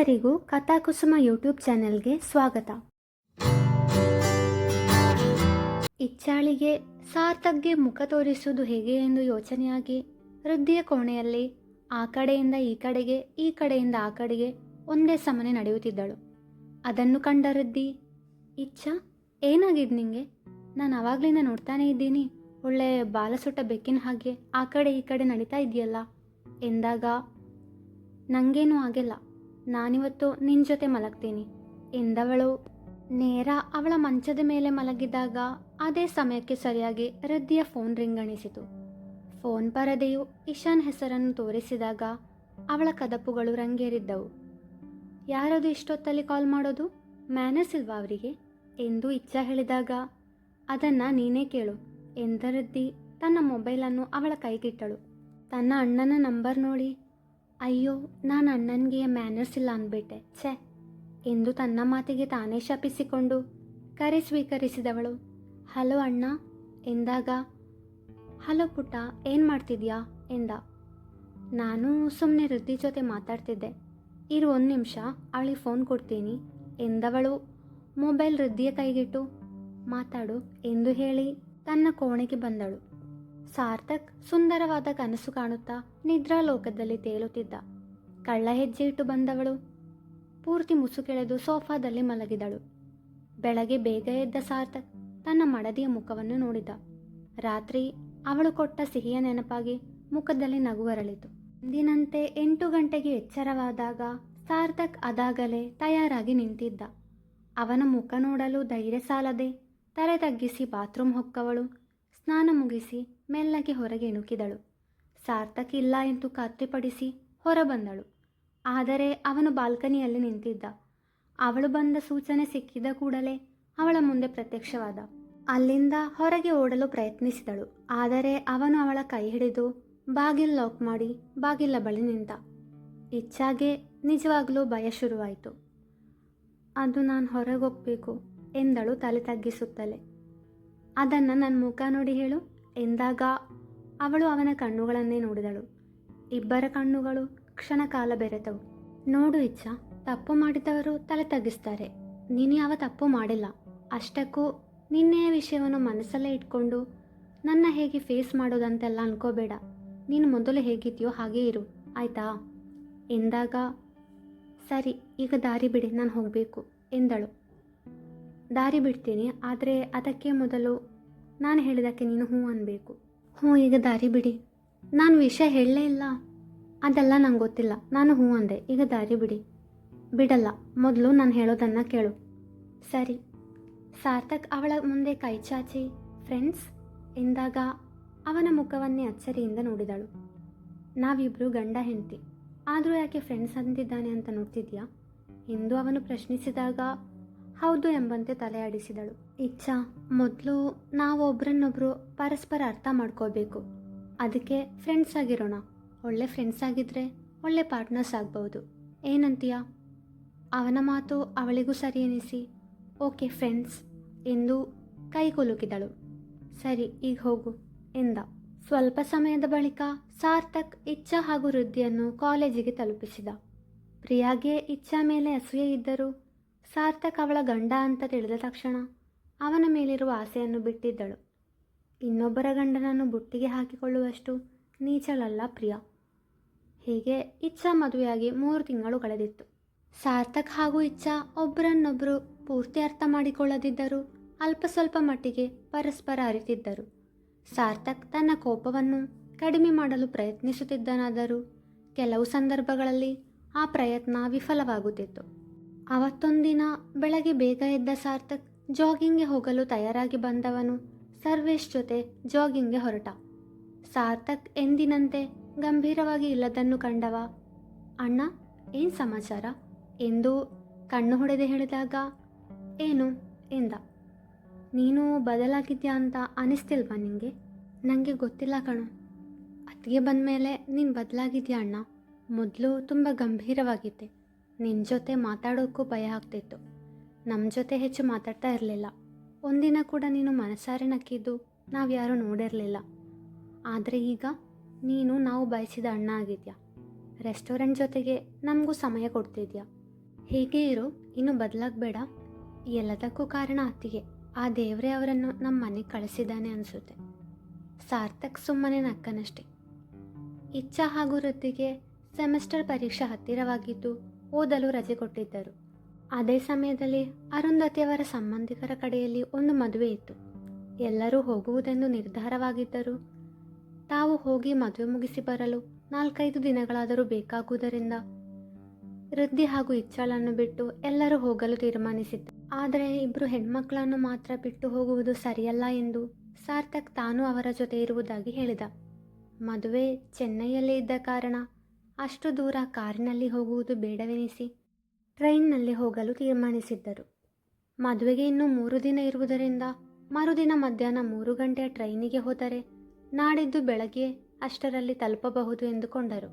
ಎಲ್ಲರಿಗೂ ಕಥಾಕುಸುಮ ಯೂಟ್ಯೂಬ್ ಚಾನೆಲ್ಗೆ ಸ್ವಾಗತ. ಇಚ್ಚಾಳಿಗೆ ಸಾರ್ಥಕ್ಗೆ ಮುಖ ತೋರಿಸುವುದು ಹೇಗೆ ಎಂದು ಯೋಚನೆಯಾಗಿ ವೃದ್ಧಿಯ ಕೋಣೆಯಲ್ಲಿ ಆ ಕಡೆಯಿಂದ ಈ ಕಡೆಗೆ, ಈ ಕಡೆಯಿಂದ ಆ ಕಡೆಗೆ ಒಂದೇ ಸಮನೆ ನಡೆಯುತ್ತಿದ್ದಳು. ಅದನ್ನು ಕಂಡ ವೃದ್ಧಿ, ಇಚ್ಛಾ, ಏನಾಗಿದೆ ನಿಂಗೆ? ನಾನು ಅವಾಗ್ಲಿಂದ ನೋಡ್ತಾನೇ ಇದ್ದೀನಿ. ಒಳ್ಳೆ ಬಾಲಸುಟ್ಟ ಬೆಕ್ಕಿನ ಹಾಗೆ ಆ ಕಡೆ ಈ ಕಡೆ ನಡೀತಾ ಇದೆಯಲ್ಲ ಎಂದಾಗ ನನಗೇನೂ ಆಗಿಲ್ಲ. ನಾನಿವತ್ತು ನಿನ್ನ ಜೊತೆ ಮಲಗ್ತೀನಿ. ಎಂದವಳು. ನೇರ ಅವಳ ಮಂಚದ ಮೇಲೆ ಮಲಗಿದಾಗ ಅದೇ ಸಮಯಕ್ಕೆ ಸರಿಯಾಗಿ ರದ್ದಿಯ ಫೋನ್ ರಿಂಗಣಿಸಿತು ಫೋನ್ ಪರದೆಯು ಇಶಾನ್ ಹೆಸರನ್ನು ತೋರಿಸಿದಾಗ ಅವಳ ಕದಪುಗಳು ರಂಗೇರಿದ್ದವು. ಯಾರದು ಇಷ್ಟೊತ್ತಲ್ಲಿ ಕಾಲ್ ಮಾಡೋದು? ಮ್ಯಾನರ್ಸ್ ಇಲ್ವಾ ಅವರಿಗೆ? ಎಂದು ಇಚ್ಛಾ ಹೇಳಿದಾಗ, ಅದನ್ನು ನೀನೇ ಕೇಳು ಎಂದ ರದ್ದಿ ತನ್ನ ಮೊಬೈಲನ್ನು ಅವಳ ಕೈಗಿಟ್ಟಳು. ತನ್ನ ಅಣ್ಣನ ನಂಬರ್ ನೋಡಿ. ಅಯ್ಯೋ, ನಾನು ಅಣ್ಣನಿಗೆ ಮ್ಯಾನರ್ಸ್ ಇಲ್ಲ ಅಂದ್ಬಿಟ್ಟೆ. ಛೆ ಎಂದು ತನ್ನ ಮಾತಿಗೆ ತಾನೇ ಶಪಿಸಿಕೊಂಡು ಕರೆ ಸ್ವೀಕರಿಸಿದವಳು. ಹಲೋ ಅಣ್ಣ, ಎಂದಾಗ, ಹಲೋ ಪುಟ್ಟ, ಏನು ಮಾಡ್ತಿದ್ಯಾ, ಎಂದ. ನಾನು ಸುಮ್ಮನೆ ವೃದ್ಧಿ ಜೊತೆ ಮಾತಾಡ್ತಿದ್ದೆ. ಇರು ಒಂದು ನಿಮಿಷ, ಅವಳಿಗೆ ಫೋನ್ ಕೊಡ್ತೀನಿ, ಎಂದವಳು ಮೊಬೈಲ್ ವೃದ್ಧಿಯ ಕೈಗಿಟ್ಟು. ಮಾತಾಡು, ಎಂದು ಹೇಳಿ ತನ್ನ ಕೋಣೆಗೆ ಬಂದಳು. ಸಾರ್ಥಕ್ ಸುಂದರವಾದ ಕನಸು ಕಾಣುತ್ತಾ ನಿದ್ರಾಲೋಕದಲ್ಲಿ ತೇಲುತ್ತಿದ್ದ. ಕಳ್ಳ ಹೆಜ್ಜೆ ಇಟ್ಟು ಬಂದವಳು. ಪೂರ್ತಿ ಮುಸುಕೆಳೆದು ಸೋಫಾದಲ್ಲಿ ಮಲಗಿದಳು. ಬೆಳಗ್ಗೆ ಬೇಗ ಎದ್ದ ಸಾರ್ಥಕ್ ತನ್ನ ಮಡದಿಯ ಮುಖವನ್ನು ನೋಡಿದ. ರಾತ್ರಿ ಅವಳು ಕೊಟ್ಟ ಸಿಹಿಯ ನೆನಪಾಗಿ ಮುಖದಲ್ಲಿ ನಗುವರಳಿತು ದಿನಂತೆ ಎಂಟು ಗಂಟೆಗೆ ಎಚ್ಚರವಾದಾಗ ಸಾರ್ಥಕ್ ಅದಾಗಲೇ ತಯಾರಾಗಿ ನಿಂತಿದ್ದ. ಅವನ ಮುಖ ನೋಡಲು ಧೈರ್ಯ ಸಾಲದೆ ತಲೆ ತಗ್ಗಿಸಿ ಬಾತ್ರೂಮ್ ಹೊಕ್ಕವಳು. ಸ್ನಾನ ಮುಗಿಸಿ ಮೆಲ್ಲಗೆ ಹೊರಗೆ ಇಣುಕಿದಳು ಸಾರ್ಥಕ್ ಇಲ್ಲ ಎಂದು ಖಾತ್ರಿಪಡಿಸಿ ಹೊರಬಂದಳು. ಆದರೆ ಅವನು ಬಾಲ್ಕನಿಯಲ್ಲಿ ನಿಂತಿದ್ದ. ಅವಳು ಬಂದ ಸೂಚನೆ ಸಿಕ್ಕಿದ ಕೂಡಲೇ ಅವಳ ಮುಂದೆ ಪ್ರತ್ಯಕ್ಷವಾದ. ಅಲ್ಲಿಂದ ಹೊರಗೆ ಓಡಲು ಪ್ರಯತ್ನಿಸಿದಳು. ಆದರೆ ಅವನು ಅವಳ ಕೈ ಹಿಡಿದು ಬಾಗಿಲು ಲಾಕ್ ಮಾಡಿ ಬಾಗಿಲ ಬಳಿ ನಿಂತ. ಇಚ್ಛಾಗೆ ನಿಜವಾಗ್ಲೂ ಭಯ ಶುರುವಾಯಿತು. ಅದು ನಾನು ಹೊರಗೆ ಹೋಗ್ಬೇಕು ಎಂದಳು ತಲೆ ತಗ್ಗಿಸುತ್ತಲೇ. ಅದನ್ನು ನನ್ನ ಮುಖ ನೋಡಿ ಹೇಳು. ಎಂದಾಗ ಅವಳು ಅವನ ಕಣ್ಣುಗಳನ್ನೇ ನೋಡಿದಳು. ಇಬ್ಬರ ಕಣ್ಣುಗಳು ಕ್ಷಣ ಕಾಲ ಬೆರೆತವು. ನೋಡು ಇಚ್ಛಾ, ತಪ್ಪು ಮಾಡಿದವರು ತಲೆ ತಗ್ಗಿಸ್ತಾರೆ. ನೀನು ಯಾವ ತಪ್ಪು ಮಾಡಿಲ್ಲ. ಅಷ್ಟಕ್ಕೂ ನಿನ್ನೆಯ ವಿಷಯವನ್ನು ಮನಸ್ಸಲ್ಲೇ ಇಟ್ಕೊಂಡು ನನ್ನ ಹೇಗೆ ಫೇಸ್ ಮಾಡೋದಂತೆಲ್ಲ ಅನ್ಕೋಬೇಡ. ನೀನು ಮೊದಲು ಹೇಗಿದೆಯೋ ಹಾಗೇ ಇರು. ಆಯ್ತಾ? ಎಂದಾಗ, ಸರಿ, ಈಗ ದಾರಿ ಬಿಡಿ, ನಾನು ಹೋಗಬೇಕು, ಎಂದಳು. ದಾರಿ ಬಿಡ್ತೀನಿ, ಆದರೆ ಅದಕ್ಕೆ ಮೊದಲು ನಾನು ಹೇಳಿದಕ್ಕೆ ನೀನು ಹ್ಞೂ ಅನ್ನಬೇಕು ಹ್ಞೂ, ಈಗ ದಾರಿ ಬಿಡಿ. ನಾನು ವಿಷಯ ಹೇಳಲೇ ಇಲ್ಲ. ಅದೆಲ್ಲ ನಂಗೆ ಗೊತ್ತಿಲ್ಲ. ನಾನು ಹ್ಞೂ ಅಂದೆ. ಈಗ ದಾರಿ ಬಿಡಿ. ಬಿಡಲ್ಲ. ಮೊದಲು ನಾನು ಹೇಳೋದನ್ನು ಕೇಳು. ಸರಿ. ಸಾರ್ಥಕ್ ಅವಳ ಮುಂದೆ ಕೈ ಚಾಚಿ, ಫ್ರೆಂಡ್ಸ್, ಎಂದಾಗ ಅವನ ಮುಖವನ್ನೇ ಅಚ್ಚರಿಯಿಂದ ನೋಡಿದಳು. ನಾವಿಬ್ಬರು ಗಂಡ ಹೆಂಡತಿ. ಆದರೂ ಯಾಕೆ ಫ್ರೆಂಡ್ಸ್ ಅಂದಿದ್ದಾನೆ ಅಂತ ನೋಡ್ತಿದ್ಯಾ? ಎಂದು ಅವನು ಪ್ರಶ್ನಿಸಿದಾಗ ಹೌದು ಎಂಬಂತೆ ತಲೆ ಆಡಿಸಿದಳು. ಇಚ್ಛಾ, ಮೊದಲು ನಾವು ಒಬ್ರನ್ನೊಬ್ರು ಪರಸ್ಪರ ಅರ್ಥ ಮಾಡ್ಕೋಬೇಕು. ಅದಕ್ಕೆ ಫ್ರೆಂಡ್ಸ್ ಆಗಿರೋಣ. ಒಳ್ಳೆ ಫ್ರೆಂಡ್ಸ್ ಆಗಿದ್ರೆ ಒಳ್ಳೆ ಪಾರ್ಟ್ನರ್ಸ್ ಆಗ್ಬೋದು ಏನಂತೀಯ? ಅವನ ಮಾತು ಅವಳಿಗೂ ಸರಿ ಎನಿಸಿ, ಓಕೆ ಫ್ರೆಂಡ್ಸ್ ಎಂದು ಕೈ ಕುಲುಕಿದಳು ಸರಿ, ಈಗ ಹೋಗು ಎಂದ. ಸ್ವಲ್ಪ ಸಮಯದ ಬಳಿಕ ಸಾರ್ಥಕ್ ಇಚ್ಛಾ ಹಾಗೂ ವೃದ್ಧಿಯನ್ನು ಕಾಲೇಜಿಗೆ ತಲುಪಿಸಿದ. ಪ್ರಿಯಾಗೆ ಇಚ್ಛಾ ಮೇಲೆ ಅಸೂಯೆ ಇದ್ದರೂ ಸಾರ್ಥಕ್ ಅವಳ ಗಂಡ ಅಂತ ತಿಳಿದ ತಕ್ಷಣ ಅವನ ಮೇಲಿರುವ ಆಸೆಯನ್ನು ಬಿಟ್ಟಿದ್ದಳು. ಇನ್ನೊಬ್ಬರ ಗಂಡನನ್ನು ಬುಟ್ಟಿಗೆ ಹಾಕಿಕೊಳ್ಳುವಷ್ಟು ನೀಚಳಲ್ಲ ಪ್ರಿಯ. ಹೀಗೆ ಇಚ್ಛಾ ಮದುವೆಯಾಗಿ ಮೂರು ತಿಂಗಳು ಕಳೆದಿತ್ತು. ಸಾರ್ಥಕ್ ಹಾಗೂ ಇಚ್ಛಾ ಒಬ್ಬರನ್ನೊಬ್ಬರು ಪೂರ್ತಿ ಅರ್ಥ ಮಾಡಿಕೊಳ್ಳದಿದ್ದರೂ ಅಲ್ಪ ಸ್ವಲ್ಪ ಮಟ್ಟಿಗೆ ಪರಸ್ಪರ ಅರಿತಿದ್ದರು. ಸಾರ್ಥಕ್ ತನ್ನ ಕೋಪವನ್ನು ಕಡಿಮೆ ಮಾಡಲು ಪ್ರಯತ್ನಿಸುತ್ತಿದ್ದನಾದರೂ ಕೆಲವು ಸಂದರ್ಭಗಳಲ್ಲಿ ಆ ಪ್ರಯತ್ನ ವಿಫಲವಾಗುತ್ತಿತ್ತು. ಅವತ್ತೊಂದಿನ ಬೆಳಗ್ಗೆ ಬೇಗ ಎದ್ದ ಸಾರ್ಥಕ್ ಜಾಗಿಂಗ್ಗೆ ಹೋಗಲು ತಯಾರಾಗಿ ಬಂದವನು ಸರ್ವೇಶ್ ಜೊತೆ ಜಾಗಿಂಗ್ಗೆ ಹೊರಟ. ಸಾರ್ಥಕ್ ಎಂದಿನಂತೆ ಗಂಭೀರವಾಗಿ ಇಲ್ಲದನ್ನು ಕಂಡವ, ಅಣ್ಣ, ಏನು ಸಮಾಚಾರ? ಎಂದು ಕಣ್ಣು ಹೊಡೆದು ಹೇಳಿದಾಗ, ಏನು, ಎಂದ. ನೀನು ಬದಲಾಗಿದ್ಯಾ ಅಂತ ಅನಿಸ್ತಿಲ್ವಾ ನಿನಗೆ ನನಗೆ ಗೊತ್ತಿಲ್ಲ ಕಣೋ. ಅತ್ತಿಗೆ ಬಂದ ಮೇಲೆ ನೀನು ಬದಲಾಗಿದ್ಯಾ ಅಣ್ಣ? ಮೊದಲು ತುಂಬ ಗಂಭೀರವಾಗಿದ್ದೆ. ನಿನ್ನ ಜೊತೆ ಮಾತಾಡೋಕ್ಕೂ ಭಯ ಆಗ್ತಿತ್ತು. ನಮ್ಮ ಜೊತೆ ಹೆಚ್ಚು ಮಾತಾಡ್ತಾ ಇರಲಿಲ್ಲ. ಒಂದಿನ ಕೂಡ ನೀನು ಮನಸಾರೆ ನಕ್ಕಿದ್ದು ನಾವು ಯಾರೂ ನೋಡಿರಲಿಲ್ಲ. ಆದರೆ ಈಗ ನೀನು ನಾವು ಬಯಸಿದ ಅಣ್ಣ ಆಗಿದ್ಯಾ? ರೆಸ್ಟೋರೆಂಟ್ ಜೊತೆಗೆ ನಮಗೂ ಸಮಯ ಕೊಡ್ತಿದ್ಯಾ? ಹೀಗೆ ಇರು, ಇನ್ನು ಬದಲಾಗಬೇಡ. ಎಲ್ಲದಕ್ಕೂ ಕಾರಣ ಅತ್ತಿಗೆ. ಆ ದೇವರೇ ಅವರನ್ನು ನಮ್ಮ ಮನೆಗೆ ಕಳಿಸಿದ್ದಾನೆ ಅನಿಸುತ್ತೆ. ಸಾರ್ಥಕ್ ಸುಮ್ಮನೆ ನಕ್ಕನಷ್ಟೇ. ಇಚ್ಛಾ ಹಾಗೂ ವೃತ್ತಿಗೆ ಸೆಮಿಸ್ಟರ್ ಪರೀಕ್ಷೆ ಹತ್ತಿರವಾಗಿದ್ದು ಓದಲು ರಜೆ ಕೊಟ್ಟಿದ್ದರು. ಅದೇ ಸಮಯದಲ್ಲಿ ಅರುಂಧತಿಯವರ ಸಂಬಂಧಿಕರ ಕಡೆಯಲ್ಲಿ ಒಂದು ಮದುವೆ ಇತ್ತು. ಎಲ್ಲರೂ ಹೋಗುವುದೆಂದು ನಿರ್ಧಾರವಾಗಿದ್ದರು, ತಾವು ಹೋಗಿ ಮದುವೆ ಮುಗಿಸಿ ಬರಲು ನಾಲ್ಕೈದು ದಿನಗಳಾದರೂ ಬೇಕಾಗುವುದರಿಂದ ವೃದ್ಧಿ ಹಾಗೂ ಇಚ್ಛಾಳನ್ನು ಬಿಟ್ಟು ಎಲ್ಲರೂ ಹೋಗಲು ತೀರ್ಮಾನಿಸಿತ್ತು ಆದರೆ ಇಬ್ಬರು ಹೆಣ್ಮಕ್ಕಳನ್ನು ಮಾತ್ರ ಬಿಟ್ಟು ಹೋಗುವುದು ಸರಿಯಲ್ಲ ಎಂದು ಸಾರ್ಥಕ್ ತಾನು ಅವರ ಜೊತೆ ಇರುವುದಾಗಿ ಹೇಳಿದ. ಮದುವೆ ಚೆನ್ನೈಯಲ್ಲೇ ಇದ್ದ ಕಾರಣ ಅಷ್ಟು ದೂರ ಕಾರಿನಲ್ಲಿ ಹೋಗುವುದು ಬೇಡವೆನಿಸಿ ಟ್ರೈನ್ನಲ್ಲಿ ಹೋಗಲು ತೀರ್ಮಾನಿಸಿದ್ದರು. ಮದುವೆಗೆ ಇನ್ನೂ ಮೂರು ದಿನ ಇರುವುದರಿಂದ ಮರುದಿನ ಮಧ್ಯಾಹ್ನ ಮೂರು ಗಂಟೆಯ ಟ್ರೈನಿಗೆ ಹೋದರೆ ನಾಡಿದ್ದು ಬೆಳಗ್ಗೆ ಅಷ್ಟರಲ್ಲಿ ತಲುಪಬಹುದು ಎಂದುಕೊಂಡರು.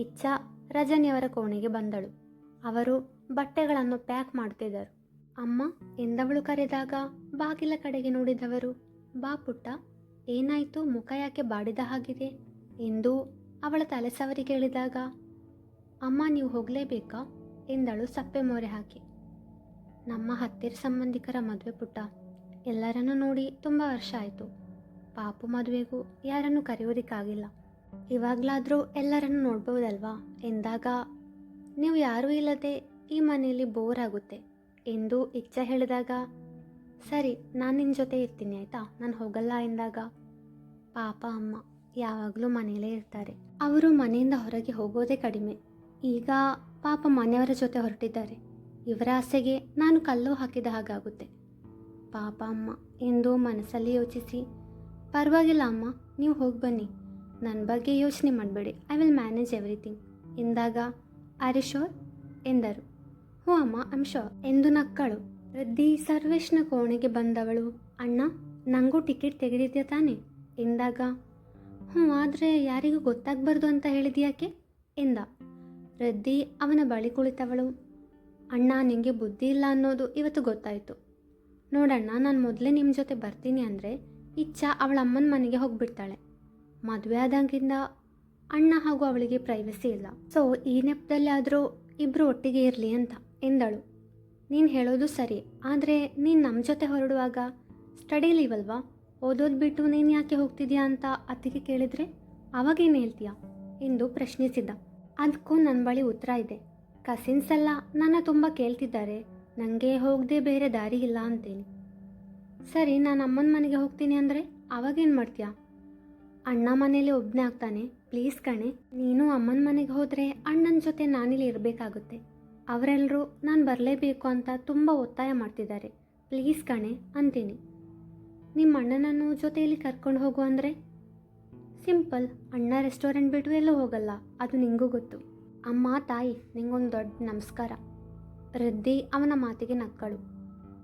ಇಚ್ಛಾ ರಜನಿಯವರ ಕೋಣೆಗೆ ಬಂದಳು. ಅವರು ಬಟ್ಟೆಗಳನ್ನು ಪ್ಯಾಕ್ ಮಾಡುತ್ತಿದ್ದರು. ಅಮ್ಮ, ಎಂದವಳು ಕರೆದಾಗ ಬಾಗಿಲ ಕಡೆಗೆ ನೋಡಿದವರು, ಬಾ ಪುಟ್ಟ, ಏನಾಯಿತು? ಮುಖ ಯಾಕೆ ಬಾಡಿದ ಹಾಗಿದೆ ಎಂದು ಅವಳ ತಲೆ ಸವರಿ ಕೇಳಿದಾಗ, ಅಮ್ಮ, ನೀವು ಹೋಗಲೇಬೇಕಾ? ಎಂದಳು ಸಪ್ಪೆ ಮೋರೆ ಹಾಕಿ. ನಮ್ಮ ಹತ್ತಿರ ಸಂಬಂಧಿಕರ ಮದುವೆ ಪುಟ್ಟ. ಎಲ್ಲರನ್ನು ನೋಡಿ ತುಂಬ ವರ್ಷ ಆಯಿತು. ಪಾಪು ಮದುವೆಗೂ ಯಾರನ್ನು ಕರೆಯೋದಕ್ಕಾಗಿಲ್ಲ ಇವಾಗಲಾದರೂ ಎಲ್ಲರನ್ನು ನೋಡ್ಬೋದಲ್ವಾ? ಎಂದಾಗ, ನೀವು ಯಾರೂ ಇಲ್ಲದೆ ಈ ಮನೆಯಲ್ಲಿ ಬೋರ್ ಆಗುತ್ತೆ, ಎಂದು ಇಚ್ಛೆ ಹೇಳಿದಾಗ, ಸರಿ, ನಾನು ನಿನ್ನ ಜೊತೆ ಇರ್ತೀನಿ, ಆಯಿತಾ? ನಾನು ಹೋಗಲ್ಲ, ಎಂದಾಗ, ಪಾಪ ಅಮ್ಮ ಯಾವಾಗಲೂ ಮನೆಯಲ್ಲೇ ಇರ್ತಾರೆ. ಅವರು ಮನೆಯಿಂದ ಹೊರಗೆ ಹೋಗೋದೇ ಕಡಿಮೆ. ಈಗ ಪಾಪ ಮನೆಯವರ ಜೊತೆ ಹೊರಟಿದ್ದಾರೆ. ಇವರ ಆಸೆಗೆ ನಾನು ಕಲ್ಲು ಹಾಕಿದ ಹಾಗಾಗುತ್ತೆ. ಪಾಪ ಅಮ್ಮ, ಎಂದು ಮನಸ್ಸಲ್ಲಿ ಯೋಚಿಸಿ, ಪರವಾಗಿಲ್ಲ ಅಮ್ಮ, ನೀವು ಹೋಗಿ ಬನ್ನಿ. ನನ್ನ ಬಗ್ಗೆ ಯೋಚನೆ ಮಾಡಬೇಡಿ. ಐ ವಿಲ್ ಮ್ಯಾನೇಜ್ ಎವ್ರಿಥಿಂಗ್ ಎಂದಾಗ ಆರ್ ಶೋರ್ ಎಂದರು. ಹ್ಞೂ ಅಮ್ಮ ಐಮ್ ಶೋರ್ ಎಂದು ನಕ್ಕಳು. ವೃದ್ಧಿ ಸರ್ವೇಶ್ನ ಕೋಣೆಗೆ ಬಂದವಳು. ಅಣ್ಣ ನನಗೂ ಟಿಕೆಟ್ ತೆಗೆದಿದ್ಯಾ ತಾನೆ? ಎಂದಾಗ ಹ್ಞೂ, ಆದರೆ ಯಾರಿಗೂ ಗೊತ್ತಾಗಬಾರ್ದು ಅಂತ ಹೇಳಿದ್ಯಾಕೆ? ಎಂದ. ರದ್ದಿ ಅವನ ಬಳಿ ಕುಳಿತವಳು. ಅಣ್ಣ ನಿಮಗೆ ಬುದ್ಧಿ ಇಲ್ಲ ಅನ್ನೋದು ಇವತ್ತು ಗೊತ್ತಾಯಿತು. ನೋಡಣ್ಣ, ನಾನು ಮೊದಲೇ ನಿಮ್ಮ ಜೊತೆ ಬರ್ತೀನಿ ಅಂದರೆ ಇಚ್ಛ ಅವಳ ಅಮ್ಮನ ಮನೆಗೆ ಹೋಗಿಬಿಡ್ತಾಳೆ. ಮದುವೆ ಆದಂಗಿಂದ ಅಣ್ಣ ಹಾಗೂ ಅವಳಿಗೆ ಪ್ರೈವಸಿ ಇಲ್ಲ. ಸೊ ಈ ನೆಪದಲ್ಲಿ ಆದರೂ ಇಬ್ಬರು ಒಟ್ಟಿಗೆ ಇರಲಿ ಅಂತ ಎಂದಳು. ನೀನು ಹೇಳೋದು ಸರಿ, ಆದರೆ ನೀನು ನಮ್ಮ ಜೊತೆ ಹೊರಡುವಾಗ ಸ್ಟಡಿ ಲೀವ್ ಓದೋದು ಬಿಟ್ಟು ನೀನು ಯಾಕೆ ಹೋಗ್ತಿದ್ಯಾ ಅಂತ ಅತ್ತಿಗೆ ಕೇಳಿದರೆ ಅವಾಗೇನು ಹೇಳ್ತೀಯಾ? ಎಂದು ಪ್ರಶ್ನಿಸಿದ್ದ ಅದಕ್ಕೂ ನನ್ನ ಬಳಿ ಉತ್ತರ ಇದೆ. ಕಸಿನ್ಸ್ ಎಲ್ಲ ನನ್ನ ತುಂಬ ಕೇಳ್ತಿದ್ದಾರೆ. ನನಗೆ ಹೋಗದೆ ಬೇರೆ ದಾರಿ ಇಲ್ಲ ಅಂತೇಳಿ. ಸರಿ, ನಾನು ಅಮ್ಮನ ಮನೆಗೆ ಹೋಗ್ತೀನಿ ಅಂದರೆ ಅವಾಗೇನು ಮಾಡ್ತೀಯಾ? ಅಣ್ಣ ಮನೇಲಿ ಒಬ್ಬನೇ ಆಗ್ತಾನೆ. ಪ್ಲೀಸ್ ಕಣೆ, ನೀನು ಅಮ್ಮನ ಮನೆಗೆ ಹೋದರೆ ಅಣ್ಣನ ಜೊತೆ ನಾನಿಲ್ಲಿ ಇರಬೇಕಾಗುತ್ತೆ. ಅವರೆಲ್ಲರೂ ನಾನು ಬರಲೇಬೇಕು ಅಂತ ತುಂಬ ಒತ್ತಾಯ ಮಾಡ್ತಿದ್ದಾರೆ. ಪ್ಲೀಸ್ ಕಣೆ, ಅಂತೀನಿ. ನಿಮ್ಮ ಅಣ್ಣನನ್ನು ಜೊತೆಯಲ್ಲಿ ಕರ್ಕೊಂಡು ಹೋಗು ಅಂದರೆ? ಸಿಂಪಲ್, ಅಣ್ಣ ರೆಸ್ಟೋರೆಂಟ್ ಬಿಟ್ಟು ಎಲ್ಲೂ ಹೋಗಲ್ಲ, ಅದು ನಿಂಗೂ ಗೊತ್ತು. ಅಮ್ಮ, ತಾಯಿ, ನಿಂಗೊಂದು ದೊಡ್ಡ ನಮಸ್ಕಾರ. ರದ್ದಿ ಅವನ ಮಾತಿಗೆ ನಕ್ಕಳು.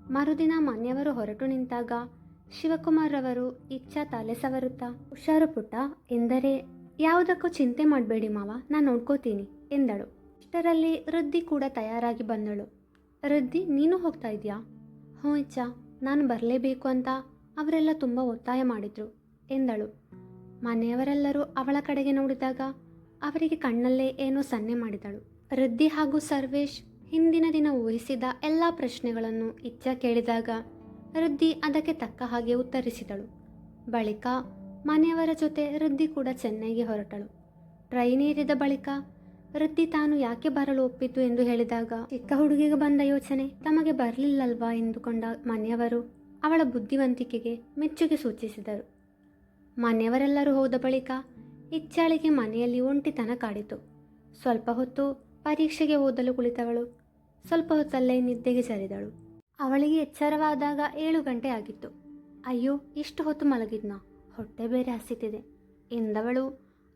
ಮರುದಿನ ಮನೆಯವರು ಹೊರಟು ನಿಂತಾಗ ಶಿವಕುಮಾರ್ರವರು ಇಚ್ಛಾ ತಲೆ ಸವರುತ್ತಾ, ಹುಷಾರು ಪುಟ್ಟ, ಎಂದರೆ ಯಾವುದಕ್ಕೂ ಚಿಂತೆ ಮಾಡಬೇಡಿ ಮಾವ, ನಾನು ನೋಡ್ಕೋತೀನಿ, ಎಂದಳು. ಇಷ್ಟರಲ್ಲಿ ವೃದ್ಧಿ ಕೂಡ ತಯಾರಾಗಿ ಬಂದಳು. ವೃದ್ಧಿ ನೀನು ಹೋಗ್ತಾ ಇದೆಯಾ? ಹ್ಞೂ ಇಚ್ಛಾ, ನಾನು ಬರಲೇಬೇಕು ಅಂತ ಅವರೆಲ್ಲ ತುಂಬ ಒತ್ತಾಯ ಮಾಡಿದ್ರು, ಎಂದಳು. ಮನೆಯವರೆಲ್ಲರೂ ಅವಳ ಕಡೆಗೆ ನೋಡಿದಾಗ ಅವರಿಗೆ ಕಣ್ಣಲ್ಲೇ ಏನೋ ಸನ್ನೆ ಮಾಡಿದಳು. ವೃದ್ಧಿ ಹಾಗೂ ಸರ್ವೇಶ್ ಹಿಂದಿನ ದಿನ ಊಹಿಸಿದ ಎಲ್ಲ ಪ್ರಶ್ನೆಗಳನ್ನು ಇಚ್ಛ ಕೇಳಿದಾಗ ವೃದ್ಧಿ ಅದಕ್ಕೆ ತಕ್ಕ ಹಾಗೆ ಉತ್ತರಿಸಿದಳು. ಬಳಿಕ ಮನೆಯವರ ಜೊತೆ ವೃದ್ಧಿ ಕೂಡ ಚೆನ್ನೈಗೆ ಹೊರಟಳು. ಟ್ರೈನ್ ಏರಿದ ಬಳಿಕ ವೃದ್ಧಿ ತಾನು ಯಾಕೆ ಬರಲು ಒಪ್ಪಿತು ಎಂದು ಹೇಳಿದಾಗ, ಚಿಕ್ಕ ಹುಡುಗಿಗೆ ಬಂದ ಯೋಚನೆ ತಮಗೆ ಬರಲಿಲ್ಲಲ್ವಾ ಎಂದುಕೊಂಡ ಮನೆಯವರು ಅವಳ ಬುದ್ಧಿವಂತಿಕೆಗೆ ಮೆಚ್ಚುಗೆ ಸೂಚಿಸಿದರು. ಮನೆಯವರೆಲ್ಲರೂ ಹೋದ ಬಳಿಕ ಇಚ್ಛಾಳಿಗೆ ಮನೆಯಲ್ಲಿ ಒಂಟಿತನ ಕಾಡಿತು. ಸ್ವಲ್ಪ ಹೊತ್ತು ಪರೀಕ್ಷೆಗೆ ಓದಲು ಕುಳಿತವಳು. ಸ್ವಲ್ಪ ಹೊತ್ತಲ್ಲೇ ನಿದ್ದೆಗೆ ಸರಿದಳು. ಅವಳಿಗೆ ಎಚ್ಚರವಾದಾಗ ಏಳು ಗಂಟೆ ಆಗಿತ್ತು. ಅಯ್ಯೋ, ಇಷ್ಟು ಹೊತ್ತು ಮಲಗಿದ್ನಾ? ಹೊಟ್ಟೆ ಬೇರೆ ಹಸಿತಿದೆ. ಎಂದವಳು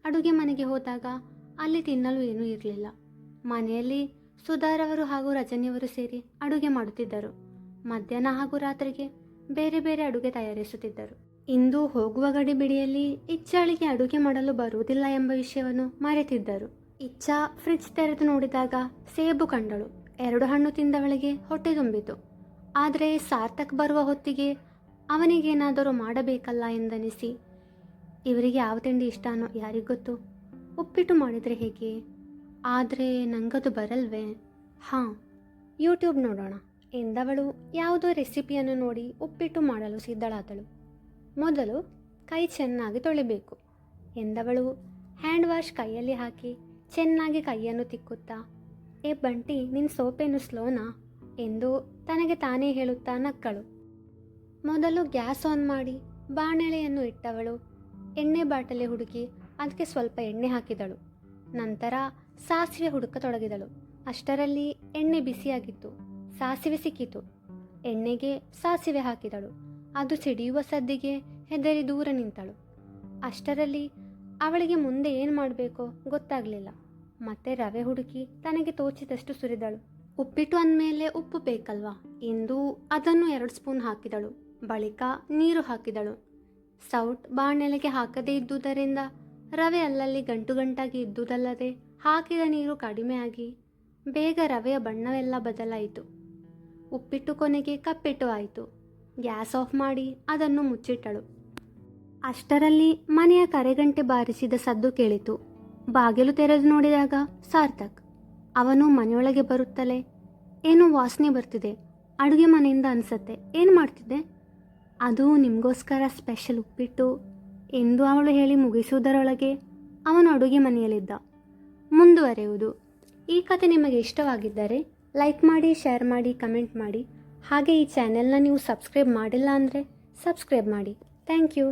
ಅಡುಗೆ ಮನೆಗೆ ಹೋದಾಗ ಅಲ್ಲಿ ತಿನ್ನಲು ಏನೂ ಇರಲಿಲ್ಲ. ಮನೆಯಲ್ಲಿ ಸುಧಾರವರು ಹಾಗೂ ರಜನಿಯವರು ಸೇರಿ ಅಡುಗೆ ಮಾಡುತ್ತಿದ್ದರು. ಮಧ್ಯಾಹ್ನ ಹಾಗೂ ರಾತ್ರಿಗೆ ಬೇರೆ ಬೇರೆ ಅಡುಗೆ ತಯಾರಿಸುತ್ತಿದ್ದರು. ಇಂದು ಹೋಗುವ ಗಡಿ ಬಿಡಿಯಲ್ಲಿ ಇಚ್ಛಾಳಿಗೆ ಅಡುಗೆ ಮಾಡಲು ಬರುವುದಿಲ್ಲ ಎಂಬ ವಿಷಯವನ್ನು ಮರೆತಿದ್ದರು. ಇಚ್ಛಾ ಫ್ರಿಡ್ಜ್ ತೆರೆದು ನೋಡಿದಾಗ ಸೇಬು ಕಂಡಳು. ಎರಡು ಹಣ್ಣು ತಿಂದವಳಿಗೆ ಹೊಟ್ಟೆ ತುಂಬಿತು. ಆದರೆ ಸಾರ್ಥಕ್ ಬರುವ ಹೊತ್ತಿಗೆ ಅವನಿಗೇನಾದರೂ ಮಾಡಬೇಕಲ್ಲ ಎಂದನಿಸಿ, ಇವರಿಗೆ ಯಾವ ತಿಂಡಿ ಇಷ್ಟನೋ ಯಾರಿಗೊತ್ತು ಉಪ್ಪಿಟ್ಟು ಮಾಡಿದರೆ ಹೇಗೆ? ಆದರೆ ನಂಗದು ಬರಲ್ವೇ? ಹಾಂ ಯೂಟ್ಯೂಬ್ ನೋಡೋಣ. ಎಂದವಳು ಯಾವುದೋ ರೆಸಿಪಿಯನ್ನು ನೋಡಿ ಉಪ್ಪಿಟ್ಟು ಮಾಡಲು ಸಿದ್ಧಳಾದಳು. ಮೊದಲು ಕೈ ಚೆನ್ನಾಗಿ ತೊಳಿಬೇಕು ಎಂದವಳು ಹ್ಯಾಂಡ್ ವಾಶ್ ಕೈಯಲ್ಲಿ ಹಾಕಿ ಚೆನ್ನಾಗಿ ಕೈಯನ್ನು ತಿಕ್ಕುತ್ತಾ, ಏ ಬಂಟಿ ನಿನ್ನ ಸೋಪೇನು ಸ್ಲೋನಾ? ಎಂದು ತನಗೆ ತಾನೇ ಹೇಳುತ್ತಾ ನಕ್ಕಳು. ಮೊದಲು ಗ್ಯಾಸ್ ಆನ್ ಮಾಡಿ ಬಾಣಲೆಯನ್ನು ಇಟ್ಟವಳು ಎಣ್ಣೆ ಬಾಟಲಿ ಹುಡುಕಿ ಅದಕ್ಕೆ ಸ್ವಲ್ಪ ಎಣ್ಣೆ ಹಾಕಿದಳು. ನಂತರ ಸಾಸಿವೆ ಹುಡುಕತೊಡಗಿದಳು. ಅಷ್ಟರಲ್ಲಿ ಎಣ್ಣೆ ಬಿಸಿಯಾಗಿತ್ತು. ಸಾಸಿವೆ ಸಿಕ್ಕಿತು. ಎಣ್ಣೆಗೆ ಸಾಸಿವೆ ಹಾಕಿದಳು. ಅದು ಸಿಡಿಯುವ ಸದ್ದಿಗೆ ಹೆದರಿ ದೂರ ನಿಂತಳು. ಅಷ್ಟರಲ್ಲಿ ಅವಳಿಗೆ ಮುಂದೆ ಏನು ಮಾಡಬೇಕೋ ಗೊತ್ತಾಗಲಿಲ್ಲ. ಮತ್ತೆ ರವೆ ಹುಡುಕಿ ತನಗೆ ತೋಚಿದಷ್ಟು ಸುರಿದಳು. ಉಪ್ಪಿಟ್ಟು ಅಂದಮೇಲೆ ಉಪ್ಪು ಬೇಕಲ್ವಾ? ಎಂದು ಅದನ್ನು ಎರಡು ಸ್ಪೂನ್ ಹಾಕಿದಳು. ಬಳಿಕ ನೀರು ಹಾಕಿದಳು. ಸೌಟ್ ಬಾಣೆಲೆಗೆ ಹಾಕದೇ ಇದ್ದುದರಿಂದ ರವೆ ಅಲ್ಲಲ್ಲಿ ಗಂಟು ಗಂಟಾಗಿ ಇದ್ದುದಲ್ಲದೆ ಹಾಕಿದ ನೀರು ಕಡಿಮೆಯಾಗಿ ಬೇಗ ರವೆಯ ಬಣ್ಣವೆಲ್ಲ ಬದಲಾಯಿತು. ಉಪ್ಪಿಟ್ಟು ಕೊನೆಗೆ ಕಪ್ಪಿಟ್ಟು ಆಯಿತು. ಗ್ಯಾಸ್ ಆಫ್ ಮಾಡಿ ಅದನ್ನು ಮುಚ್ಚಿಟ್ಟಳು. ಅಷ್ಟರಲ್ಲಿ ಮನೆಯ ಕರೆಗಂಟೆ ಬಾರಿಸಿದ ಸದ್ದು ಕೇಳಿತು. ಬಾಗಿಲು ತೆರೆದು ನೋಡಿದಾಗ ಸಾರ್ಥಕ್, ಅವನು ಮನೆಯೊಳಗೆ ಬರುತ್ತಲೇ, ಏನೋ ವಾಸನೆ ಬರ್ತಿದೆ? ಅಡುಗೆ ಮನೆಯಿಂದ ಅನಿಸತ್ತೆ. ಏನು ಮಾಡ್ತಿದ್ದೆ? ಅದು ನಿಮಗೋಸ್ಕರ ಸ್ಪೆಷಲ್ ಉಪ್ಪಿಟ್ಟು ಎಂದು ಅವಳು ಹೇಳಿ ಮುಗಿಸುವುದರೊಳಗೆ ಅವನು ಅಡುಗೆ ಮನೆಯಲ್ಲಿದ್ದ. ಮುಂದುವರೆಯುವುದು. ಈ ಕತೆ ನಿಮಗೆ ಇಷ್ಟವಾಗಿದ್ದರೆ ಲೈಕ್ ಮಾಡಿ ಶೇರ್ ಮಾಡಿ ಕಮೆಂಟ್ ಮಾಡಿ. ಹಾಗೆ ಈ ಚಾನೆಲ್ನ ನೀವು ಸಬ್ಸ್ಕ್ರೈಬ್ ಮಾಡಿಲ್ಲ ಅಂದರೆ ಸಬ್ಸ್ಕ್ರೈಬ್ ಮಾಡಿ. Thank you